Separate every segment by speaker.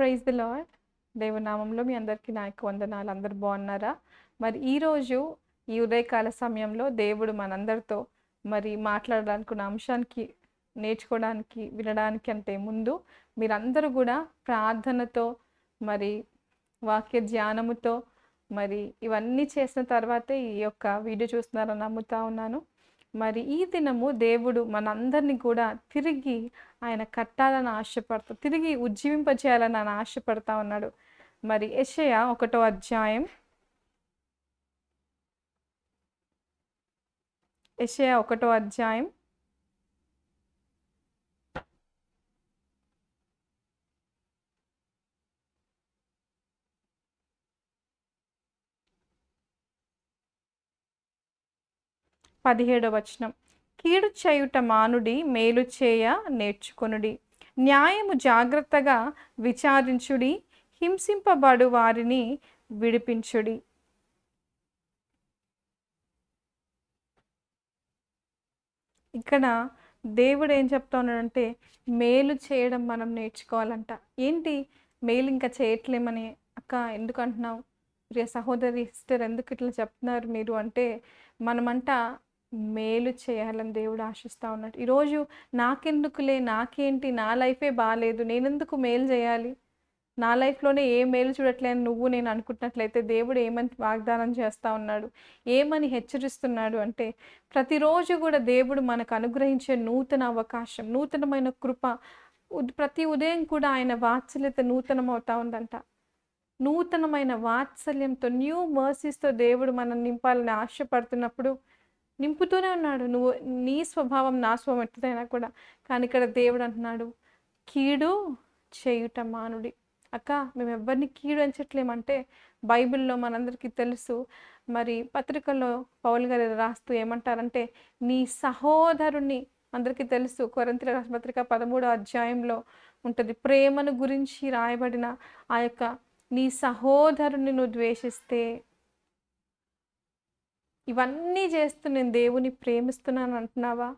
Speaker 1: Praise the lord దేవనామంలో మీ అందరికీ నా యొక్క వందనాలు. అందరు బాగున్నారా? మరి ఈరోజు ఈ ఉదయకాల సమయంలో దేవుడు మనందరితో మరి మాట్లాడాలనుకున్న అంశానికి నేర్చుకోవడానికి వినడానికి అంటే ముందు మీరందరూ కూడా ప్రార్థనతో మరి వాక్య ధ్యానముతో మరి ఇవన్నీ చేసిన తర్వాతే ఈ యొక్క వీడియో చూస్తున్నారని నమ్ముతా ఉన్నాను. మరి ఈ దినము దేవుడు మనందరినీ కూడా తిరిగి ఆయన కట్టాలని ఆశపడతా తిరిగి ఉజ్జీవింపచేయాలని ఆయన ఆశపడతా ఉన్నాడు. మరి యషయ ఒకటో అధ్యాయం. యషయ ఒకటో అధ్యాయం. పదిహేడవ వచనం. కీడు చేయుట మానుడి మేలు చేయ నేర్చుకొనుడి. న్యాయము జాగ్రత్తగా విచారించుడి హింసింపబడు వారిని విడిపించుడి. ఇక్కడ దేవుడు ఏం చెప్తా ఉన్నాడంటే మేలు చేయడం మనం నేర్చుకోవాలంట. ఏంటి? మేలు ఇంకా చేయట్లేమని. అక్క ఎందుకు అంటున్నావు? ప్రియ సహోదరి సిస్టర్ ఎందుకు ఇట్లా చెప్తున్నారు మీరు? అంటే మనమంట మేలు చేయాలని దేవుడు ఆశిస్తూ ఉన్నాడు. ఈరోజు నాకెందుకులే నాకేంటి నా లైఫే బాగాలేదు నేనెందుకు మేలు చేయాలి? నా లైఫ్లోనే ఏ మేలు చూడట్లేని నువ్వు నేను అనుకుంటున్నట్లయితే దేవుడు ఏమని వాగ్దానం చేస్తూ ఉన్నాడు? ఏమని హెచ్చరిస్తున్నాడు అంటే ప్రతిరోజు కూడా దేవుడు మనకు అనుగ్రహించే నూతన అవకాశం నూతనమైన కృప ప్రతి ఉదయం కూడా ఆయన వాత్సల్యత నూతనం ఉందంట. నూతనమైన వాత్సల్యంతో న్యూ మర్సీస్తో దేవుడు మనం నింపాలని ఆశపడుతున్నప్పుడు నింపుతూనే ఉన్నాడు. నువ్వు నీ స్వభావం నా స్వభావం ఎట్టుదైనా కూడా. కానీ ఇక్కడ దేవుడు అంటున్నాడు కీడు చేయుట మానుడి. అక్క మేము ఎవరిని కీడు ఎంచట్లేమంటే బైబిల్లో మనందరికీ తెలుసు. మరి పత్రికల్లో పౌల్ గారు రాస్తూ ఏమంటారంటే నీ సహోదరుని అందరికీ తెలుసు. కొరంతిల పత్రిక పదమూడో అధ్యాయంలో ఉంటుంది ప్రేమను గురించి రాయబడిన ఆ యొక్క నీ సహోదరుని నువ్వు ద్వేషిస్తే ఇవన్నీ చేస్తూ నేను దేవుని ప్రేమిస్తున్నాను అంటున్నావా?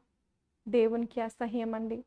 Speaker 1: దేవునికి అసహ్యం అండి